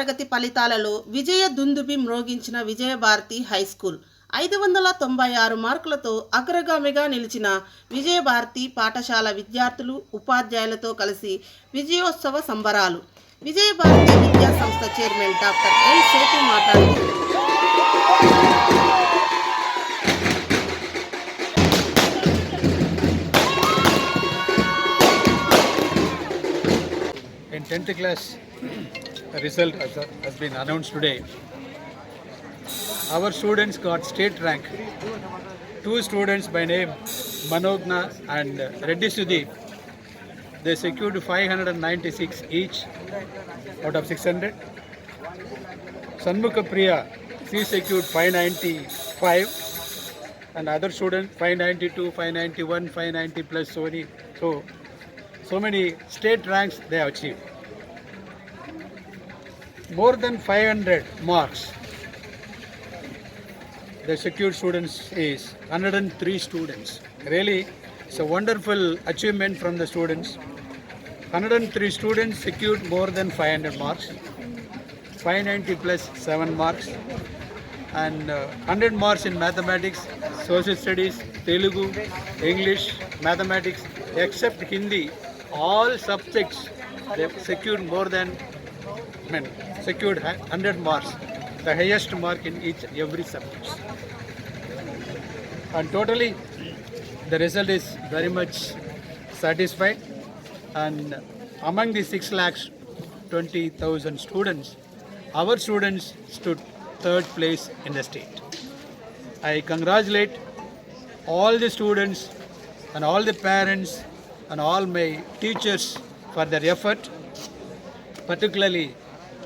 తరగతి ఫలితాలలో విజయ దుందుబి మ్రోగించిన విజయభారతి హై స్కూల్ ఐదు వందల తొంభై ఆరు మార్కులతో అగ్రగామిగా నిలిచిన విజయభారతి పాఠశాల విద్యార్థులు ఉపాధ్యాయులతో కలిసి విజయోత్సవ సంబరాలు. విజయభారతి విద్యా సంస్థ చైర్మన్ డాక్టర్ ఎన్ సేతు మాట్లాడుతూ tenth class result has, been announced today. Our students got state rank. Two students by name Manogna and Reddy Sudeep. They secured 596 each out of 600. Sanmukha Priya, she secured 595 and other students 592, 591, 590 plus so many. So so many state ranks they achieved. More than 500 marks. The secured students is 103 students. Really, it's a wonderful achievement from the students. 103 students secured more than 500 marks. 590 plus 7 marks. And uh, 100 marks in mathematics, social studies, Telugu, English, mathematics, except Hindi, all subjects they secured more than, Mean, secured 100 marks, the highest mark in each every subject. And totally, the result is very much satisfied. And among the 6 lakhs 20,000 students, our students stood third place in the state. I congratulate all the students and all the parents and all my teachers for their effort, particularly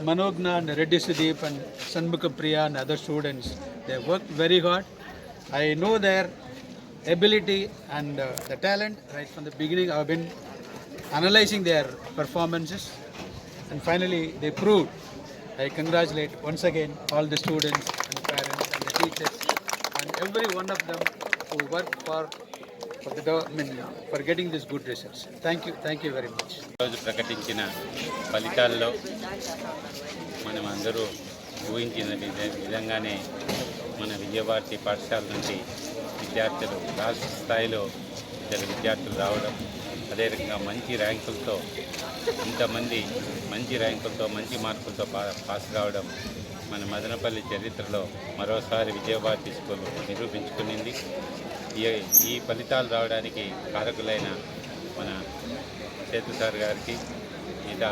Manogna and Reddy Sudeep and Sanmukha Priya and other students. They worked very hard. I know their ability and uh, the talent right from the beginning. I've been analyzing their performances and finally they proved. I congratulate once again all the students and parents and the teachers and every one of them who worked for for the dev- I mean, for getting these good results. Thank you, thank you very much. రోజు ప్రకటించిన ఫలితాల్లో మనం అందరూ ఊహించిన విధంగానే మన విజయభారతి పాఠశాల నుండి విద్యార్థులు రాష్ట్ర స్థాయిలో ఇద్దరు విద్యార్థులు రావడం అదే రకంగా మంచి ర్యాంకులతో ఇంతమంది మంచి ర్యాంకులతో మంచి మార్కులతో పా పాస్ కావడం మన మదనపల్లి చరిత్రలో మరోసారి విజయభారతి స్కూల్ నిరూపించుకునింది. ఈ ఈ ఫలితాలు రావడానికి కారకులైన మన సేతు సార్ గారికి మిగతా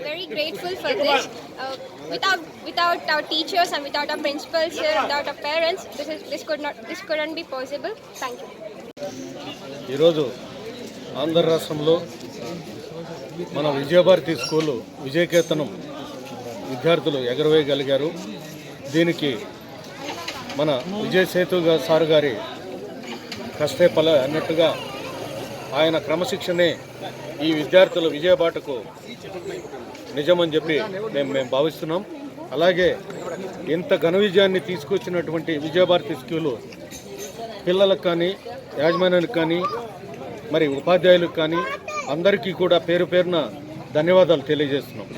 very grateful for this. Uh, without without our teachers and without our principals here, without our parents, this is this could not this couldn't be possible. Thank you. ఈరోజు ఆంధ్ర రాష్ట్రంలో మన విజయభారతి స్కూలు విజయకేతనం విద్యార్థులు ఎగరవేయగలిగారు దీనికి మన విజయసేతు సారు గారి కష్టే ఫల అన్నట్టుగా ఆయన క్రమశిక్షణే ఈ విద్యార్థుల విజయబాటకు నిజమని చెప్పి మేము మేము భావిస్తున్నాం. అలాగే ఇంత ఘన విజయాన్ని తీసుకొచ్చినటువంటి విజయభారతి స్కూలు పిల్లలకు కానీ యాజమాన్యానికి కానీ మరి ఉపాధ్యాయులకు కానీ అందరికీ కూడా పేరు పేరున ధన్యవాదాలు తెలియజేస్తున్నాం.